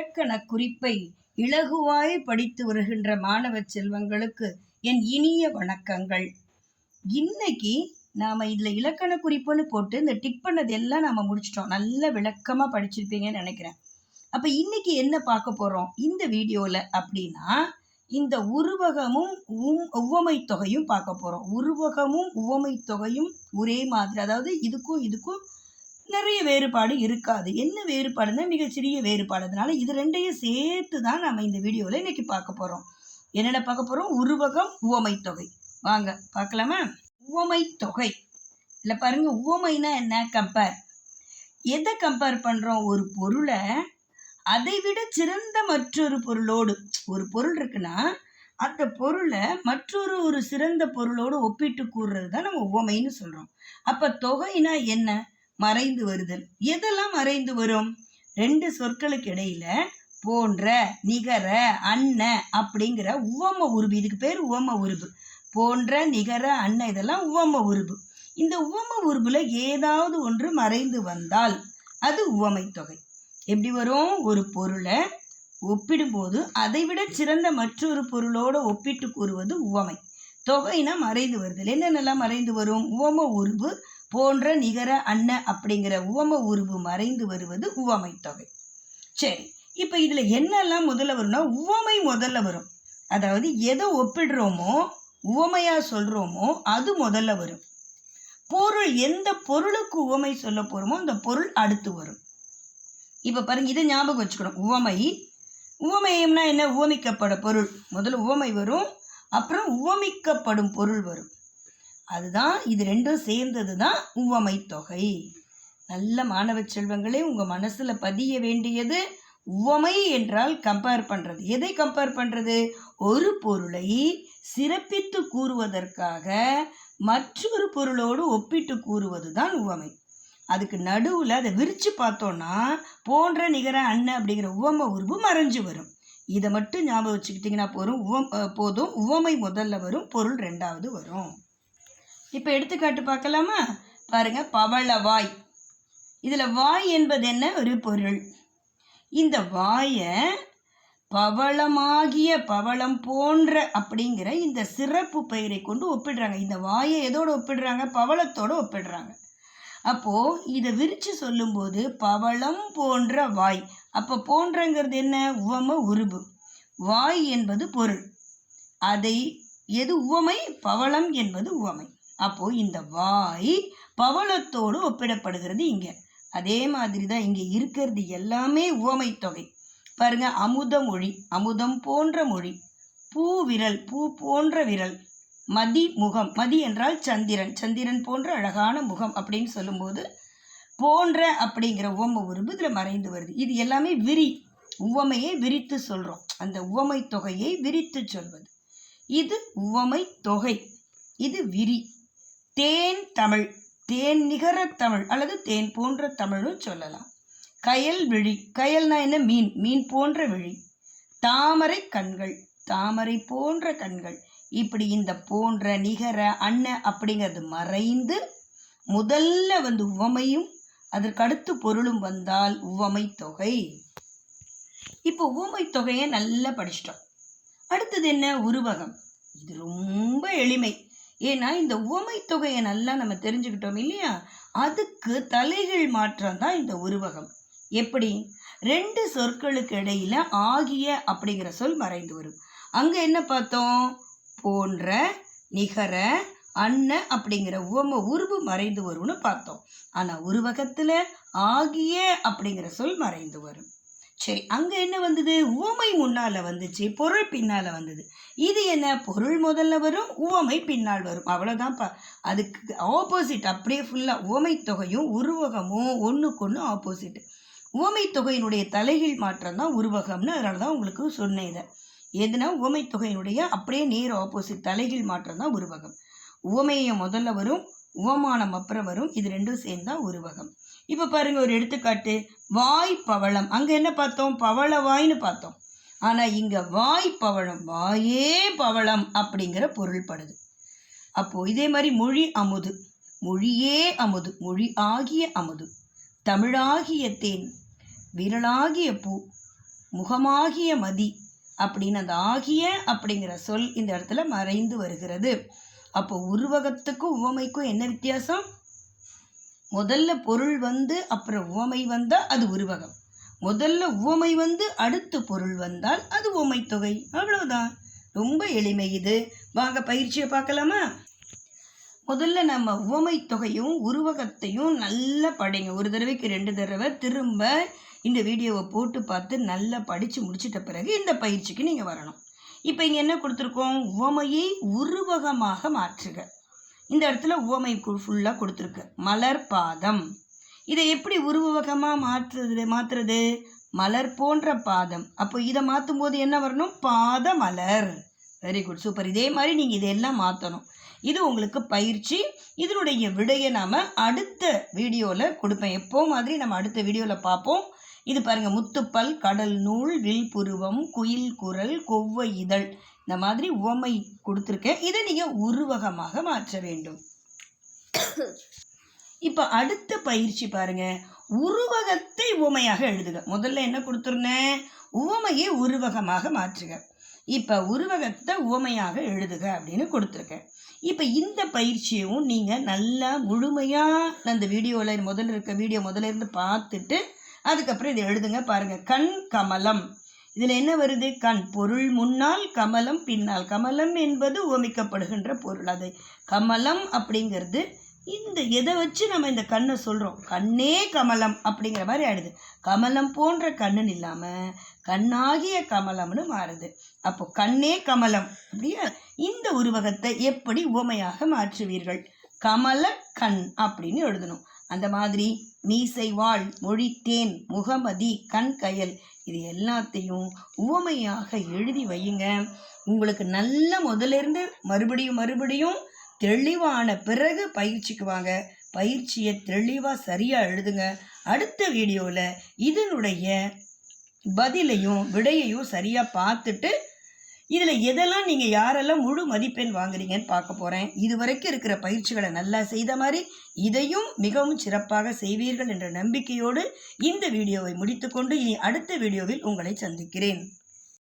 இலக்கண குறிப்பை இலகுவாய் படித்து வருகின்ற மாணவ செல்வங்களுக்கு என் இனிய வணக்கங்கள். இன்னைக்கு நாம இதுல இலக்கண குறிப்புன்னு போட்டு இந்த டிக் பண்ணது எல்லாம் நாம முடிச்சிட்டோம். நல்ல விளக்கமா படிச்சிருப்பீங்கன்னு நினைக்கிறேன். அப்ப இன்னைக்கு என்ன பார்க்க போறோம்? இந்த வீடியோல அப்படின்னா இந்த உருவகமும் உம் உவமை தொகையும் பார்க்க போறோம். உருவகமும் உவமை தொகையும் ஒரே மாதிரி அதாவது இதுக்கும் இதுக்கும் நிறைய வேறுபாடு இருக்காது. என்ன வேறுபாடுன்னா மிகச்சிறிய வேறுபாடு. அதனால இது ரெண்டையும் சேர்த்து தான் நம்ம இந்த வீடியோவில் இன்னைக்கு பார்க்க போகிறோம் என்னென்ன பார்க்க போகிறோம் உருவகம் உவமை தொகை வாங்க பார்க்கலாமா? உவமை தொகை இல்லை பாருங்க உவமைனா என்ன? கம்பேர் எதை கம்பேர் பண்ணுறோம் ஒரு பொருளை அதை விட சிறந்த மற்றொரு பொருளோடு ஒரு பொருள் இருக்குன்னா அந்த பொருளை மற்றொரு ஒரு சிறந்த பொருளோடு ஒப்பிட்டு கூறுறது தான் நம்ம உவமைன்னு சொல்கிறோம் அப்போ தொகைனா என்ன? மறைந்து வருதல். எதெல்லாம் மறைந்து வரும்? ரெண்டு சொற்களுக்கு இடையில போன்ற நிகர அன்ன அப்படிங்கிற உவம உருபு. இதுக்கு பேர் உவம உருபு. போன்ற நிகர அன்ன இதெல்லாம் உவம உருபு. இந்த உவம உருபுல ஏதாவது ஒன்று மறைந்து வந்தால் அது உவமை தொகை. எப்படி வரும்? ஒரு பொருளை ஒப்பிடும்போது அதை விட சிறந்த மற்றொரு பொருளோடு ஒப்பிட்டு கூறுவது உவமை. தொகைனா மறைந்து வருதல். என்னென்னலாம் மறைந்து வரும்? உவம உருபு போன்ற நிகர அன்ன அப்படிங்கிற உவம உருவு மறைந்து வருவது உவமை தொகை. சரி இப்போ இதில் என்னெல்லாம் முதல்ல வரும்னா உவமை முதல்ல வரும். அதாவது எதை ஒப்பிடுறோமோ உவமையா சொல்றோமோ அது முதல்ல வரும். பொருள் எந்த பொருளுக்கு உவமை சொல்ல போறோமோ அந்த பொருள் அடுத்து வரும். இப்போ பாருங்க இதை ஞாபகம் வச்சுக்கணும். உவமை. உவமையம்னா என்ன? உவமிக்கப்பட பொருள். முதல்ல உவமை வரும் அப்புறம் உவமிக்கப்படும் பொருள் வரும். அதுதான் இது ரெண்டும் சேர்ந்தது தான் உவமை தொகை நல்ல மாணவ செல்வங்களே உங்கள் மனசில் பதிய வேண்டியது உவமை என்றால் கம்பேர் பண்ணுறது எதை கம்பேர் பண்ணுறது ஒரு பொருளை சிறப்பித்து கூறுவதற்காக மற்றொரு பொருளோடு ஒப்பிட்டு கூறுவது தான் உவமை. அதுக்கு நடுவில் அதை விரித்து பார்த்தோன்னா போன்ற நிகர அண்ணன் அப்படிங்கிற உவம உருவு மறைஞ்சு வரும். இதை மட்டும் ஞாபகம் வச்சுக்கிட்டிங்கன்னா போதும். உவம் போதும். உவமை முதல்ல வரும் பொருள் ரெண்டாவது வரும். இப்போ எடுத்துக்காட்டு பார்க்கலாமா? பாருங்க பவள வாய். இதில் வாய் என்பது என்ன? ஒரு பொருள். இந்த வாயை பவளமாகிய பவளம் போன்ற அப்படிங்கிற இந்த சிறப்பு பெயரை கொண்டு ஒப்பிடுறாங்க. இந்த வாயை எதோடு ஒப்பிடுறாங்க? பவளத்தோடு ஒப்பிடுறாங்க. அப்போது இதை விரித்து சொல்லும்போது பவளம் போன்ற வாய். அப்போ போன்றங்கிறது என்ன? உவம உருபு. வாய் என்பது பொருள். அதை எது உவமை? பவளம் என்பது உவமை. அப்போ இந்த வாய் பவளத்தோடு ஒப்பிடப்படுகிறது இங்க. அதே மாதிரி தான் இங்கே இருக்கிறது எல்லாமே உவமை தொகை பாருங்க அமுத மொழி அமுதம் போன்ற மொழி பூ விரல் பூ போன்ற விரல் மதி முகம் மதி என்றால் சந்திரன் சந்திரன் போன்ற அழகான முகம் அப்படின்னு சொல்லும்போது போன்ற அப்படிங்கிற உவம உருபு இதில் மறைந்து வருது. இது எல்லாமே விரி உவமையை விரித்து சொல்கிறோம் அந்த உவமை தொகையை விரித்து சொல்வது. இது உவமை தொகை இது விரி. தேன் தமிழ் தேன் நிகர தமிழ் அல்லது தேன் போன்ற தமிழும் சொல்லலாம். கயல் விழி கயல்னா என்ன? மீன் மீன் போன்ற விழி. தாமரை கண்கள் தாமரை போன்ற கண்கள். இப்படி இந்த போன்ற நிகர அன்ன அப்படிங்கிறது மறைந்து முதல்ல வந்து உவமையும் அதற்கடுத்து பொருளும் வந்தால் உவமை தொகை. இப்போ உவமை தொகையை நல்லா படிச்சிட்டோம். அடுத்தது என்ன? உருவகம். இது ரொம்ப எளிமை. ஏன்னா இந்த உவமை தொகையை நல்லா நம்ம தெரிஞ்சுக்கிட்டோம் இல்லையா? அதுக்கு தலைகள் மாற்றம் தான் இந்த உருவகம். எப்படி? ரெண்டு சொற்களுக்கு இடையில ஆகிய அப்படிங்கிற சொல் மறைந்து வரும். அங்க என்ன பார்த்தோம்? போன்ற நிகர அன்ன அப்படிங்கிற உவம உருவு மறைந்து வரும்னு பார்த்தோம். ஆனா உருவகத்துல ஆகிய அப்படிங்கிற சொல் மறைந்து வரும். சரி அங்க என்ன வந்தது? உவமை முன்னால வந்துச்சு பொருள் பின்னால வந்தது. இது என்ன? பொருள் முதல்ல வரும் உவமை பின்னால் வரும். அவ்வளோதான்ப்பா அதுக்கு ஆப்போசிட் அப்படியே ஃபுல்லாக உவமை தொகையும் உருவகமும் ஒன்றுக்கு ஒன்று ஆப்போசிட் உவமை தொகையினுடைய தலைகீழ் மாற்றம் தான் உருவகம்னு அதனால தான் உங்களுக்கு சொன்னேன் இதை. எதுனா உவமை தொகையினுடைய அப்படியே நேர் ஆப்போசிட் தலைகீழ் மாற்றம் தான் உருவகம். உவமையை முதல்ல வரும் உவமானம் அப்புறம் வரும். இது ரெண்டும் சேர்ந்தா உருவகம். இப்போ பாருங்க ஒரு எடுத்துக்காட்டு. வாய் பவளம். அங்கே என்ன பார்த்தோம்? பவள வாய்ன்னு பார்த்தோம். ஆனால் இங்கே வாய் பவளம் வாயே பவளம் அப்படிங்கிற பொருள்படுது அப்போ இதே மாதிரி மொழி அமுது. மொழியே அமுது. மொழி ஆகிய அமுது. தமிழாகிய தேன். விரலாகிய பூ. முகமாகிய மதி. அப்படின்னு அந்த ஆகிய அப்படிங்கிற சொல் இந்த இடத்துல மறைந்து வருகிறது. அப்போ உருவகத்துக்கும் உவமைக்கும் என்ன வித்தியாசம்? முதல்ல பொருள் வந்து அப்புறம் உவமை வந்தால் அது உருவகம். முதல்ல உவமை வந்து அடுத்து பொருள் வந்தால் அது உவமை தொகை அவ்வளவுதான். ரொம்ப எளிமை இது. வாங்க பயிற்சியை பார்க்கலாமா? முதல்ல நம்ம உவமை தொகையும் உருவகத்தையும் நல்லா படிங்க. ஒரு தடவைக்கு ரெண்டு தடவை திரும்ப இந்த வீடியோவை போட்டு பார்த்து நல்லா படித்து முடிச்சிட்ட பிறகு இந்த பயிற்சிக்கு நீங்கள் வரணும். இப்போ இங்கே என்ன கொடுத்துருக்கோம்? உவமையை உருவகமாக மாற்றுக. இந்த இடத்துல உவமை ஃபுல்லாக கொடுத்துருக்கு. மலர் பாதம். இதை எப்படி உருவகமாக மாற்றுறது மாற்றுறது மலர் போன்ற பாதம். அப்போ இதை மாற்றும் போது என்ன வரணும்? பாத மலர் வெரி குட் சூப்பர் இதே மாதிரி நீங்கள் இதெல்லாம் மாற்றணும் இது உங்களுக்கு பயிற்சி. இதனுடைய விடையை நாம் அடுத்த வீடியோவில் கொடுப்பேன். எப்போ மாதிரி நம்ம அடுத்த வீடியோவில் பார்ப்போம். இது பாருங்கள் முத்துப்பல் கடல் நூல் வில்புருவம் குயில் குரல் கொவ்வை இதழ். இந்த மாதிரி உவமை கொடுத்துருக்கேன். இதை நீங்கள் உருவகமாக மாற்ற வேண்டும். இப்போ அடுத்த பயிற்சி பாருங்க. உருவகத்தை உவமையாக எழுதுக. முதல்ல என்ன கொடுத்துருந்தேன் உவமையை உருவகமாக மாற்றுக. இப்போ உருவகத்தை உவமையாக எழுதுக அப்படின்னு கொடுத்துருக்கேன். இப்போ இந்த பயிற்சியும் நீங்கள் நல்லா முழுமையாக அந்த வீடியோவில் முதல்ல இருக்க வீடியோ முதல்ல இருந்து பார்த்துட்டு அதுக்கப்புறம் இதை எழுதுங்க பாருங்கள் கண் கமலம். இதில் என்ன வருது? கண் பொருள் முன்னால் கமலம் பின்னால். கமலம் என்பது ஓமிக்கப்படுகின்ற பொருள் அது. கமலம் அப்படிங்கிறது இந்த எதை வச்சு நம்ம இந்த கண்ணை சொல்கிறோம் கண்ணே கமலம் அப்படிங்கிற மாதிரி ஆயிடுது. கமலம் போன்ற கண்ணுன்னு இல்லாமல் கண்ணாகிய கமலம்னு மாறுது. அப்போ கண்ணே கமலம் அப்படியா? இந்த உருவகத்தை எப்படி உவமையாக மாற்றுவீர்கள்? கமல கண் அப்படின்னு எழுதணும். அந்த மாதிரி மீசை வாழ் மொழித்தேன் முகமதி கண் கயல் இது எல்லாத்தையும் உவமையாக எழுதி வையுங்க. உங்களுக்கு நல்ல முதலிருந்து மறுபடியும் மறுபடியும் தெளிவான பிறகு பயிற்சிக்கு வாங்க. பயிற்சியை தெளிவாக சரியாக எழுதுங்க. அடுத்த வீடியோவில் இதனுடைய பதிலையும் விடையையும் சரியாக பார்த்துட்டு இதில் எதெல்லாம் நீங்கள் யாரெல்லாம் முழு மதிப்பெண் வாங்குறீங்கன்னு பார்க்க போகிறேன் இது வரைக்கும் இருக்கிற பயிற்சிகளை நல்லா செய்த மாதிரி இதையும் மிகவும் சிறப்பாக செய்வீர்கள் என்ற நம்பிக்கையோடு இந்த வீடியோவை முடித்துக்கொண்டு இனி அடுத்த வீடியோவில் உங்களை சந்திக்கிறேன்.